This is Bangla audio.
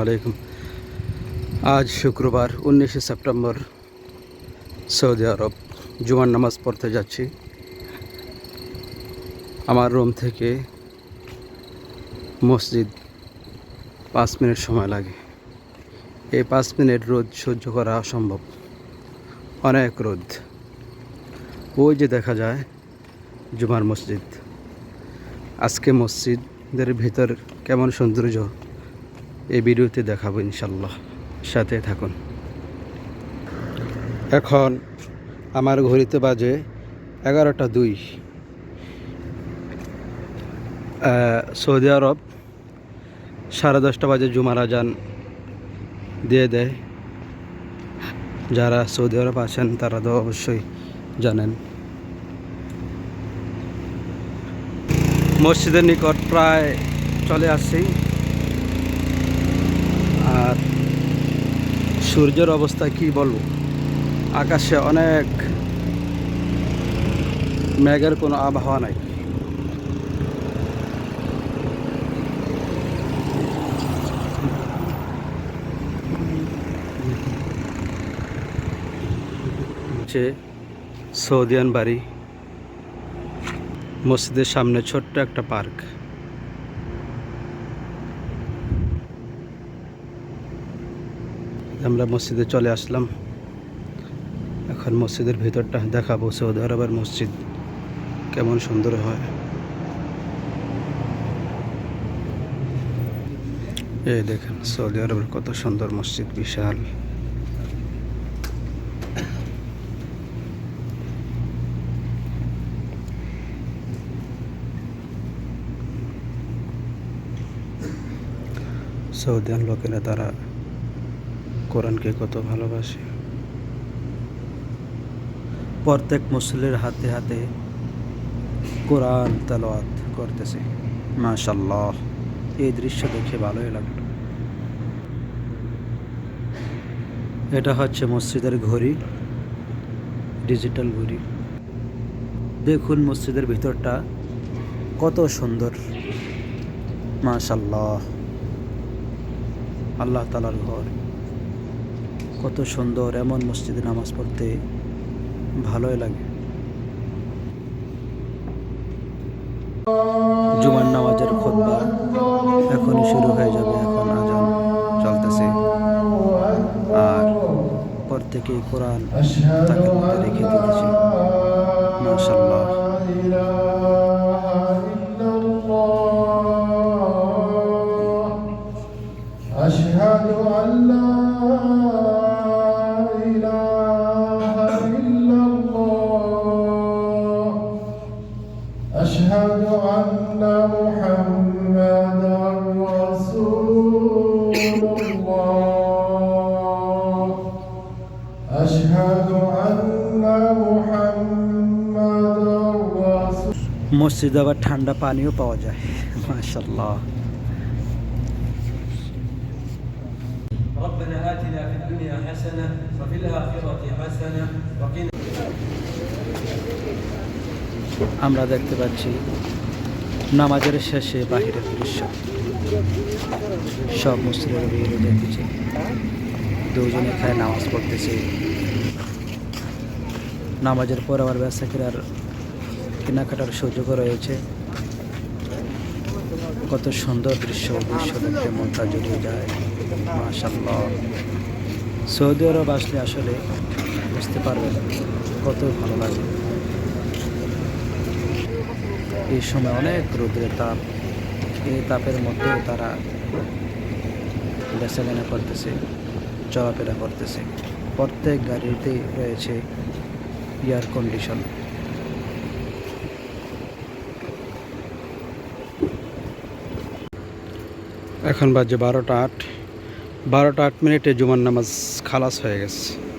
আলাইকুম। আজ শুক্রবার, উনিশে সেপ্টেম্বর, সৌদি আরব। জুমার নামাজ পড়তে যাচ্ছি। আমার রুম থেকে মসজিদ পাঁচ মিনিট সময় লাগে। এই পাঁচ মিনিট রোদ সহ্য করা অসম্ভব। অনেক রোদ। ওই যে দেখা যায়, জুমার মসজিদ। আজকে মসজিদের ভিতর কেমন সৌন্দর্য। এই ভিডিওতে দেখাবো ইনশাল্লাহ সাথে থাকুন। এখন আমার ঘড়িতে বাজে এগারোটা দুই। সৌদি আরব সাড়ে দশটা বাজে জুমার আজান দিয়ে দেয়। যারা সৌদি আরব আছেন, তারা তো অবশ্যই জানেন। মসজিদের নিকট প্রায় চলে আসছি আর সূর্যের অবস্থা কি বলব? আকাশে অনেক মেঘের কোনো আবহাওয়া নাই। হচ্ছে সৌদিয়ান বাড়ি, মসজিদের সামনে ছোট্ট একটা পার্ক। আমরা মসজিদে চলে আসলাম। এখন মসজিদের ভিতরটা দেখাবো সৌদি আরবের মসজিদ কেমন সুন্দর হয়। এই দেখেন, সৌদি আরবের কত সুন্দর মসজিদ, বিশাল। সৌদি সৌদিয়ান লোকেরা তারা কোরআনকে কত ভালোবাসে। প্রত্যেক মুসলিমের হাতে হাতে কোরআন তেলাওয়াত করতেছে। মাশাল্লাহ এই দৃশ্য দেখে ভালোই লাগল। এটা হচ্ছে মসজিদের ঘড়ি, ডিজিটাল ঘড়ি। দেখুন মসজিদের ভিতরটা কত সুন্দর। মাশাল্লাহ আল্লাহ তালার ঘর। কত সুন্দর এমন মসজিদে নামাজ পড়তে ভালোই লাগে জুমার নামাজের খোদ্া এখনই শুরু হয়ে যাবে এখন আজান চলতেছে আর পর থেকে কোরআন তাকে মধ্যে রেখে দিয়েছি মাশাল্লাহ أشهد أن لا أشهد أن محمدا رسول الله أشهد أن محمدا رسول মসজিদে আবার ঠান্ডা পানিও পাওয়া যায় মাশাল্লাহ ربنا آتنا في الدنيا حسنة وفي الآخرة حسنة وقنا আমরা দেখতে পাচ্ছি নামাজের শেষে বাহিরের দৃশ্য সব। মুসলিম বেরিয়ে দেখতেছে দুজনে খায় নামাজ পড়তেছে। নামাজের পর আবার ব্যবসা কেনার কেনাকাটার সুযোগও রয়েছে। কত সুন্দর দৃশ্য দৃশ্য দেখতে মনটা জড়িয়ে যায়। মাশাল্লাহ সৌদি আরব আসলে আসলে বুঝতে পারবেন কত ভালো লাগে। এই সময় অনেক রোদের তাপ। এই তাপের মধ্যেও তারা বেচাকেনা করতেছে, চলাফেরা করতেছে। প্রত্যেক গাড়িতেই রয়েছে এয়ার কন্ডিশন এখন বাজে বারোটা আট। বারোটা আট মিনিটে জুমার নামাজ খালাস হয়ে গেছে।